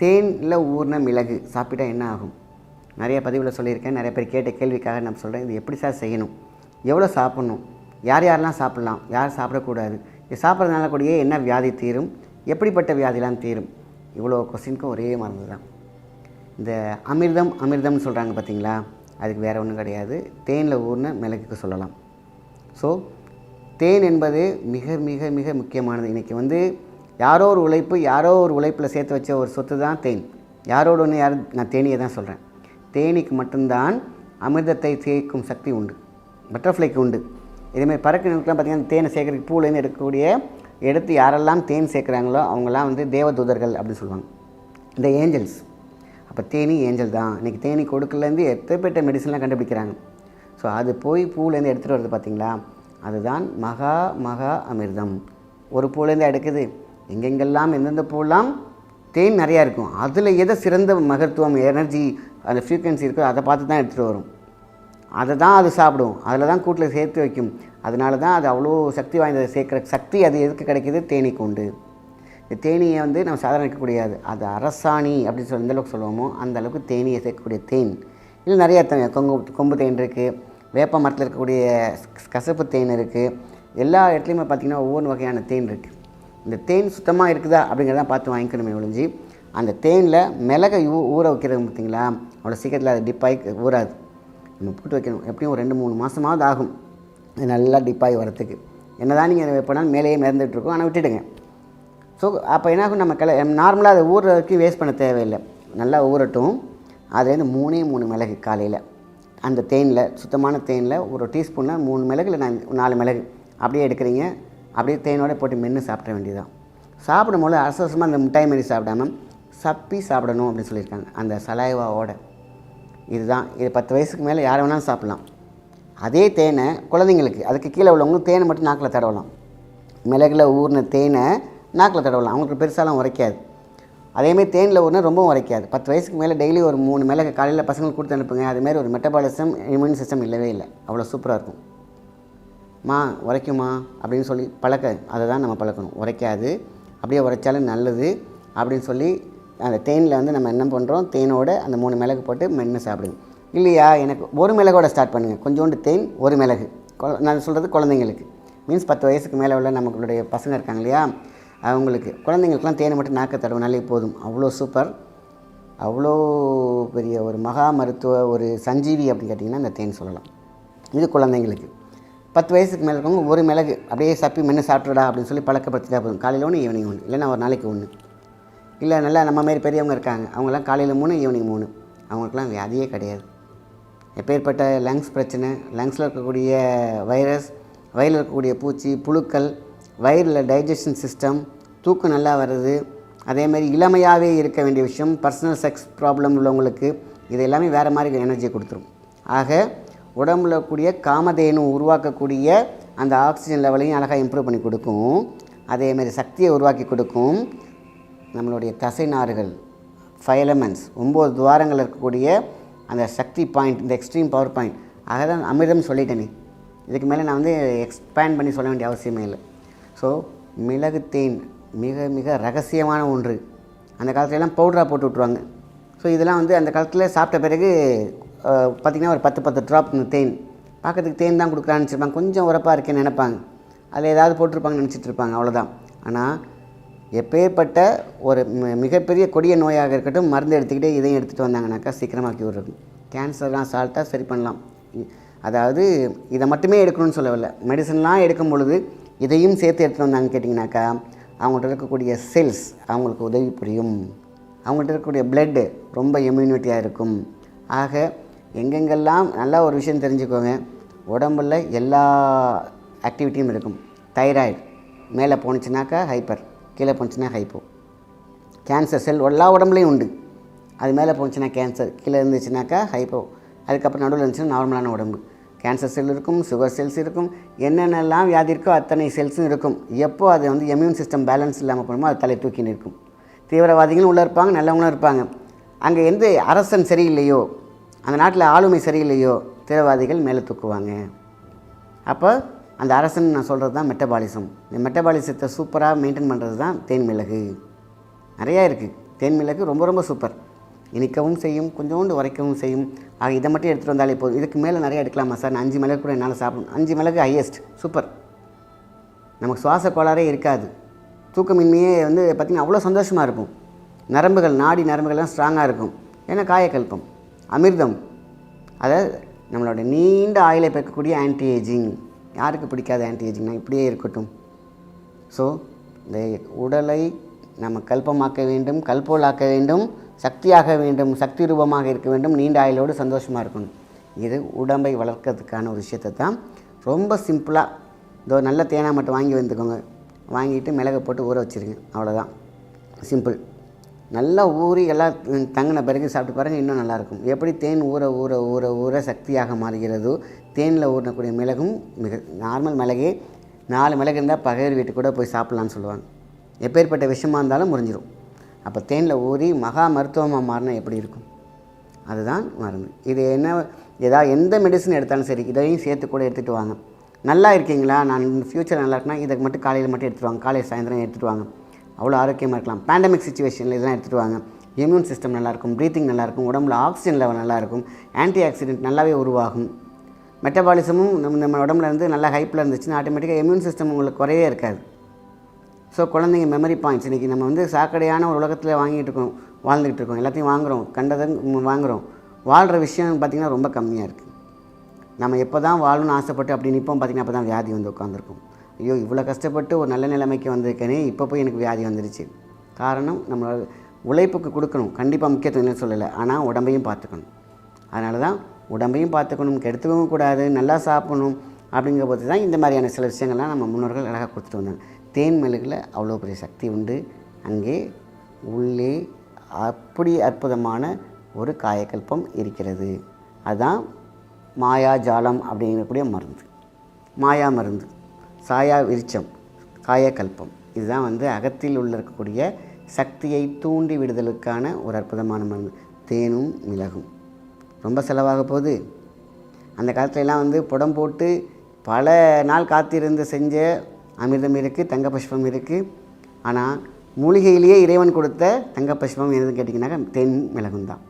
தேனில் ஊறின மிளகு. சாப்பிட்டா என்ன ஆகும்? நிறைய பதிவில் சொல்லியிருக்கேன். நிறைய பேர் கேட்ட கேள்விக்காக நான் சொல்கிறேன் இது எப்படி சார் செய்யணும்? எவ்வளோ சாப்பிட்ணும்? யார் யாரெல்லாம் சாப்பிட்லாம்? யார் சாப்பிடக்கூடாது? இது சாப்பிட்றதுனால கூடயே என்ன வியாதி தீரும்? எப்படிப்பட்ட வியாதிலாம் தீரும்? இவ்வளோ கொஸ்டினுக்கும் ஒரே மருந்து தான். இந்த அமிர்தம் அமிர்தம்னு சொல்கிறாங்க பார்த்தீங்களா அதுக்கு வேறு ஒன்றும் கிடையாது. தேனில் ஊறின மிளகுக்கு சொல்லலாம். ஸோ தேன் என்பது மிக மிக மிக முக்கியமானது. இன்றைக்கி வந்து யாரோ ஒரு உழைப்பு யாரோ ஒரு உழைப்பில் சேர்த்து வச்ச ஒரு சொத்து தான். தேன் யாரோட ஒன்று யார் நான் தேனியை தான் சொல்கிறேன் தேனிக்கு மட்டும்தான் அமிர்தத்தை சேர்க்கும் சக்தி உண்டு. பட்டர்ஃப்ளைக்கு உண்டு. இதேமாதிரி பறக்கிறவங்களுக்குலாம் பார்த்திங்கன்னா தேனை சேர்க்கறதுக்கு பூலேருந்து எடுக்கக்கூடிய எடுத்து யாரெல்லாம் தேன் சேர்க்குறாங்களோ அவங்கெல்லாம் வந்து தேவதூதர்கள் அப்படின்னு சொல்லுவாங்க. இந்த ஏஞ்சல்ஸ். அப்போ தேனி ஏஞ்சல் தான். இன்றைக்கி தேனி கொடுக்கலேருந்து எத்தப்பட்ட மெடிசன்லாம் கண்டுபிடிக்கிறாங்க? ஸோ அது போய் பூலேருந்து எடுத்துகிட்டு வருது பார்த்தீங்களா அதுதான் மகா மகா அமிர்தம். ஒரு பூலேருந்து எடுக்குது? எங்கெங்கெல்லாம் எந்தெந்த பூலாம் தேன் நிறையா இருக்கும் அதில் எதை சிறந்த மகத்துவம் எனர்ஜி அந்த ஃப்ரீக்வன்சி இருக்கோ அதை பார்த்து தான் எடுத்துகிட்டு வரும். அதை தான் அது சாப்பிடும். அதில் தான் கூட்டில் சேர்த்து வைக்கும். அதனால தான் அது அவ்வளோ சக்தி வாய்ந்ததை. சேர்க்குற சக்தி அது எதுக்கு கிடைக்கிது? தேனீக்கு உண்டு. இந்த தேனியை வந்து நம்ம சாதாரண இருக்கக்கூடியது அது அரசாணி அப்படின்னு சொல்லி எந்தளவுக்கு சொல்லுவோமோ அந்த அளவுக்கு தேனியை சேர்க்கக்கூடிய தேன். இல்லை நிறைய தேன் கொங்கு கொம்பு தேன் இருக்குது வேப்ப மரத்தில் இருக்கக்கூடிய கசப்பு தேன் இருக்குது எல்லா இடத்துலையுமே பார்த்திங்கன்னா ஒவ்வொரு வகையான தேன் இருக்குது இந்த தேன் சுத்தமாக இருக்குதா அப்படிங்கிறத பார்த்து வாங்கிக்கணுமே ஒழிஞ்சு. அந்த தேனில் மிளகை ஊ ஊற வைக்கிறது பார்த்தீங்களா? அவ்வளோ சீக்கிரத்தில் அது டிப்பாகி ஊறாது. நம்ம போட்டு வைக்கணும். எப்படியும் ஒரு ரெண்டு மூணு மாதமாவது ஆகும். நல்லா டிப்பாகி வரத்துக்கு என்ன தான் நீங்கள் எப்போனாலும் மேலேயே மிதந்துட்டுருக்கோம் ஆனால் விட்டுடுங்க. ஸோ அப்போ என்ன ஆகும்? நம்ம கிள நார்மலாக அதை ஊறுறதுக்கு வேஸ்ட் பண்ண தேவையில்லை. நல்லா ஊறட்டும். அதுலேருந்து மூணே மூணு மிளகு காலையில். அந்த தேனில் சுத்தமான தேனில் ஒரு டீஸ்பூனில் மூணு மிளகு இல்லை நாலு மிளகு. அப்படியே எடுக்கிறீங்க. அப்படியே தேனோட போட்டு மென்று சாப்பிட வேண்டியதுதான். சாப்பிடும்போது அரசமாக அந்த மிட்டாய் மாரி சாப்பிடாம சப்பி சாப்பிடணும் அப்படின்னு சொல்லியிருக்காங்க. அந்த சலாய்வாவோட. இதுதான். இது பத்து வயசுக்கு மேலே யார் வேணாலும் சாப்பிட்லாம். அதே தேனை குழந்தைங்களுக்கு அதுக்கு கீழே உள்ளவங்க தேனை மட்டும் நாக்கில் தடவலாம். மிளகுல ஊறின தேனை நாக்கில் தடவலாம். அவங்களுக்கு பெருசாலாம் உரைக்காது. அதேமாதிரி தேனில் ஊறினா ரொம்பவும் உரைக்காது. பத்து வயசுக்கு மேலே டெய்லி ஒரு மூணு மிளகு காலையில் பசங்களுக்கு கொடுத்து அனுப்புங்க. அதுமாரி ஒரு மெட்டபாலிசம் இம்யூன் சிஸ்டம் இல்லவே இல்லை. அவ்வளோ சூப்பராக இருக்கும். மா உரைக்குமா அப்படின்னு சொல்லி பழக்க அதை தான் நம்ம பழக்கணும். உரைக்காது அப்படியே உரைச்சாலும் நல்லது அப்படின்னு சொல்லி அந்த தேனில் வந்து நம்ம என்ன பண்ணுறோம் தேனோட அந்த மூணு மிளகு போட்டு மென்று சாப்பிடுங்க. இல்லையா? எனக்கு ஒரு மிளகோட ஸ்டார்ட் பண்ணுங்கள் கொஞ்சோண்டு தேன் ஒரு மிளகு. கொ- நான் சொல்கிறது குழந்தைங்களுக்கு. மீன்ஸ் பத்து வயசுக்கு மேலே உள்ள நம்மளுடைய பசங்க இருக்காங்க இல்லையா? அவங்களுக்கு குழந்தைங்களுக்குலாம் தேனை மட்டும் நாக்க தடவினாலே போதும். அவ்வளோ சூப்பர் அவ்வளோ பெரிய ஒரு மகா மருத்துவ ஒரு சஞ்சீவி அப்படின்னு கேட்டிங்கன்னா இந்த தேன் சொல்லலாம். இது குழந்தைங்களுக்கு. பத்து வயசுக்கு மேலே இருக்கவங்க ஒரு மிளகு அப்படியே சப்பி மென்று சாப்பிட்றடா அப்படின்னு சொல்லி பழக்கப்படுத்திட்டா போதும். காலையில் ஒன்று ஈவினிங் ஒன்று இல்லைன்னா ஒரு நாளைக்கு ஒன்று இல்லை நல்லா நம்ம மாரி பெரியவங்க இருக்காங்க. அவங்களாம் காலையில் மூணு ஈவினிங் மூணு. அவங்களுக்குலாம் வியாதியே கிடையாது. எப்பேற்பட்ட லங்ஸ் பிரச்சனை லங்ஸில் இருக்கக்கூடிய வைரஸ் வயிறில் இருக்கக்கூடிய பூச்சி புழுக்கள் வயிறில் டைஜஷன் சிஸ்டம் தூக்கம் நல்லா வருது. அதேமாதிரி இளமையாகவே இருக்க வேண்டிய விஷயம் பர்சனல் செக்ஸ் ப்ராப்ளம் உள்ளவங்களுக்கு இது எல்லாமே வேறு மாதிரி எனர்ஜியை கொடுத்துரும். ஆக உடம்புல கூடிய காமதேனு உருவாக்கக்கூடிய அந்த ஆக்சிஜன் லெவலையும் அழகாக இம்ப்ரூவ் பண்ணி கொடுக்கும். அதேமாரி சக்தியை உருவாக்கி கொடுக்கும். நம்மளுடைய தசைநார்கள் ஃபைவ் எலமெண்ட்ஸ் ஒம்பது துவாரங்கள் இருக்கக்கூடிய அந்த சக்தி பாயிண்ட் இந்த எக்ஸ்ட்ரீம் பவர் பாயிண்ட் ஆக தான் அமிர்தம் சொல்லிட்டேனே. இதுக்கு மேலே நான் வந்து எக்ஸ்பேண்ட் பண்ணி சொல்ல வேண்டிய அவசியமே இல்லை. ஸோ மிளகு தேன் மிக மிக ரகசியமான ஒன்று. அந்த காலத்துலலாம் பவுடராக போட்டு விட்ருவாங்க ஸோ இதெல்லாம் வந்து அந்த காலத்தில் சாப்பிட்ட பிறகு பார்த்திங்கன்னா ஒரு பத்து பத்து ட்ராப் தேன். பார்க்கறதுக்கு தேன் தான் கொடுக்குறான்னு நினச்சிருப்பாங்க. கொஞ்சம் உரப்பாக இருக்கேன்னு நினைப்பாங்க. அதில் ஏதாவது போட்டிருப்பாங்கன்னு நினச்சிட்டு இருப்பாங்க. அவ்வளோதான் ஆனால் எப்பேற்பட்ட ஒரு மிகப்பெரிய கொடிய நோயாக இருக்கட்டும் மருந்து எடுத்துக்கிட்டே இதையும் எடுத்துகிட்டு வந்தாங்கனாக்கா சீக்கிரமாக க்யூர் இருக்கும் கேன்சர்லாம் சால்ட்டாக சரி பண்ணலாம். அதாவது இதை மட்டுமே எடுக்கணும்னு சொல்லவில்லை. மெடிசன்லாம் எடுக்கும் பொழுது இதையும் சேர்த்து எடுத்துகிட்டு வந்தாங்கன்னு கேட்டிங்கனாக்கா அவங்கள்ட்ட இருக்கக்கூடிய செல்ஸ் அவங்களுக்கு உதவி புரியும். அவங்கள்ட்ட இருக்கக்கூடிய பிளட்டு ரொம்ப இம்யூனிட்டியாக இருக்கும். ஆக எங்கெங்கெல்லாம் நல்லா ஒரு விஷயம் தெரிஞ்சுக்கோங்க. உடம்புல எல்லா ஆக்டிவிட்டியும் இருக்கும். தைராய்டு மேலே போணுச்சுனாக்கா ஹைப்பர் கீழே போணுச்சுன்னா ஹைப்போ கேன்சர் செல் எல்லா உடம்புலையும் உண்டு. அது மேலே போணுச்சுன்னா கேன்சர் கீழே இருந்துச்சுனாக்கா ஹைப்போ அதுக்கப்புறம் நடுவில் இருந்துச்சுன்னா நார்மலான உடம்பு. கேன்சர் செல் இருக்கும் சுகர் செல்ஸ் இருக்கும். என்னென்னலாம் வியாதி இருக்கோ அத்தனை செல்ஸும் இருக்கும். எப்போ அது வந்து இம்யூன் சிஸ்டம் பேலன்ஸ் இல்லாமல் போகணுமோ அது தலை தூக்கி நிற்கும். தீவிரவாதிகளும் உள்ளே இருப்பாங்க நல்லவங்களும் இருப்பாங்க. அங்கே எந்த அரசன் சரியில்லையோ அந்த நாட்டில் ஆளுமை சரியில்லையோ தீவிரவாதிகள் மேலே தூக்குவாங்க. அப்போ அந்த அரசன் நான் சொல்கிறது தான் மெட்டபாலிசம். இந்த மெட்டபாலிசத்தை சூப்பராக மெயின்டைன் பண்ணுறது தான் தேன் மிளகு. நிறையா இருக்குது தேன் மிளகு ரொம்ப ரொம்ப சூப்பர். இனிக்கவும் செய்யும் கொஞ்சோண்டு உரைக்கவும் செய்யும். ஆக இதை மட்டும் எடுத்துகிட்டு வந்தாலே போதும். இதுக்கு மேலே நிறைய எடுக்கலாமா சார்? நான் அஞ்சு மிளகு கூட என்னால் சாப்பிடும் அஞ்சு மிளகு ஹையஸ்ட் சூப்பர். நமக்கு சுவாச கோளாறே இருக்காது. தூக்கமின்மையே வந்து பார்த்திங்கன்னா அவ்வளோ சந்தோஷமாக இருக்கும். நரம்புகள் நாடி நரம்புகள்லாம் ஸ்ட்ராங்காக இருக்கும். ஏன்னா காயக்கல்பம். அமிர்தம். அதாவது நம்மளோட நீண்ட ஆயிலை பெறக்கூடிய ஆன்டி ஏஜிங் யாருக்கு பிடிக்காத ஆன்டி ஏஜிங்னா இப்படியே இருக்கட்டும். ஸோ இந்த உடலை நம்ம கல்பமாக்க வேண்டும் கல்போலாக்க வேண்டும் சக்தியாக வேண்டும் சக்தி ரூபமாக இருக்க வேண்டும் நீண்ட ஆயிலோடு சந்தோஷமாக இருக்கணும். இது உடம்பை வளர்க்கறதுக்கான ஒரு விஷயத்தை தான். ரொம்ப சிம்பிளாக இதோ நல்ல தேனாக மட்டும் வாங்கி வந்துக்கோங்க. வாங்கிட்டு மிளகை போட்டு ஊற வச்சுருங்க. அவ்வளோதான் சிம்பிள் நல்லா ஊறி எல்லாம் தங்கின பிறகு சாப்பிட்டு பாருங்கள் இன்னும் நல்லாயிருக்கும். எப்படி தேன் ஊற ஊற ஊற ஊற சக்தியாக மாறுகிறதோ தேனில் ஊறக்கூடிய மிளகும் மிக நார்மல் மிளகே நாலு மிளகு இருந்தால் பகைவர் வீட்டு கூட போய் சாப்பிட்லான்னு சொல்லுவாங்க. எப்பேற்பட்ட விஷயமாக இருந்தாலும் முறிஞ்சிடும் அப்போ தேனில் ஊறி மகா மருத்துவமாக மாறினா எப்படி இருக்கும்? அதுதான் மருந்து. இது என்ன ஏதாவது எந்த மெடிசன் எடுத்தாலும் சரி இதையும் சேர்த்து கூட எடுத்துகிட்டு வாங்க. நல்லா இருக்கீங்களா? நான் ஃப்யூச்சர் நல்லா இருக்குன்னா இதை மட்டும் காலையில் மட்டும் எடுத்துகிட்டு வாங்க. காலையில் சாயந்தரம் எடுத்துகிட்டு வாங்க. அவ்வளோ ஆரோக்கியமாக இருக்கலாம். பேண்டமிக் சுச்சுவேஷனில் இதெல்லாம் எடுத்துகிட்டு வாங்க. இம்யூன் சிஸ்டம் நல்லாயிருக்கும் ப்ரீத்திங் நல்லாயிருக்கும் உடம்புல ஆக்சிஜன் லெவல் நல்லாயிருக்கும் ஆன்டி ஆக்சிடென்ட் நல்லாவே உருவாகும். மெட்டபாலிசமும் நம்ம நம்ம உடம்புல இருந்து நல்லா ஹைப்பில் இருந்துச்சுன்னா ஆட்டோமேட்டிக்காக இம்யூன் சிஸ்டம் உங்களுக்கு குறையே இருக்காது. ஸோ குழந்தைங்க மெமரி பாயிண்ட்ஸ் இன்றைக்கி நம்ம வந்து சாக்கடையான ஒரு உலகத்தில் வாங்கிட்டு இருக்கோம் வாழ்ந்துக்கிட்டு இருக்கோம். எல்லாத்தையும் வாங்குகிறோம் கண்டதை வாங்குகிறோம் வாழ்கிற விஷயம் பார்த்திங்கன்னா ரொம்ப கம்மியாக இருக்குது நம்ம எப்போ தான் வாழணும்னு ஆசைப்பட்டு அப்படி நிற்போம் பார்த்திங்கன்னா அப்போ தான் வியாதி வந்து உட்காந்துருக்கும் ஐயோ இவ்வளோ கஷ்டப்பட்டு ஒரு நல்ல நிலைமைக்கு வந்திருக்கேனே இப்போ போய் எனக்கு வியாதி வந்துருச்சு. காரணம் நம்மளோட உழைப்புக்கு கொடுக்கணும். கண்டிப்பாக முக்கியத்துவம் சொல்லலை. ஆனால் உடம்பையும் பார்த்துக்கணும். அதனால தான் உடம்பையும் பார்த்துக்கணும் கெடுத்துக்கவும் கூடாது நல்லா சாப்பிடணும் அப்படிங்கிற போது தான் இந்த மாதிரியான சில விஷயங்கள்லாம் நம்ம முன்னோர்கள் அழகாக கொடுத்துட்டு வந்தாங்க. தேன் மெழுகில் அவ்வளோ பெரிய சக்தி உண்டு. அங்கே உள்ளே அப்படி அற்புதமான ஒரு காயக்கல்பம் இருக்கிறது. அதுதான் மாயாஜாலம் அப்படிங்கக்கூடிய மருந்து. மாயா மருந்து. சாயா விருச்சம் காயக்கல்பம். இதுதான் வந்து அகத்தில் உள்ள இருக்கக்கூடிய சக்தியை தூண்டி விடுதலுக்கான ஒரு அற்புதமான மருந்து. தேனும் மிளகும். ரொம்ப செலவாக போகுது. அந்த காலத்துலலாம் வந்து புடம் போட்டு பல நாள் காத்திருந்து செஞ்ச அமிர்தம் இருக்குது தங்க புஷ்பம் இருக்குது ஆனால் மூலிகையிலேயே இறைவன் கொடுத்த தங்க புஷ்பம் எதுன்னு கேட்டிங்கன்னாக்கா தேன் மிளகும் தான்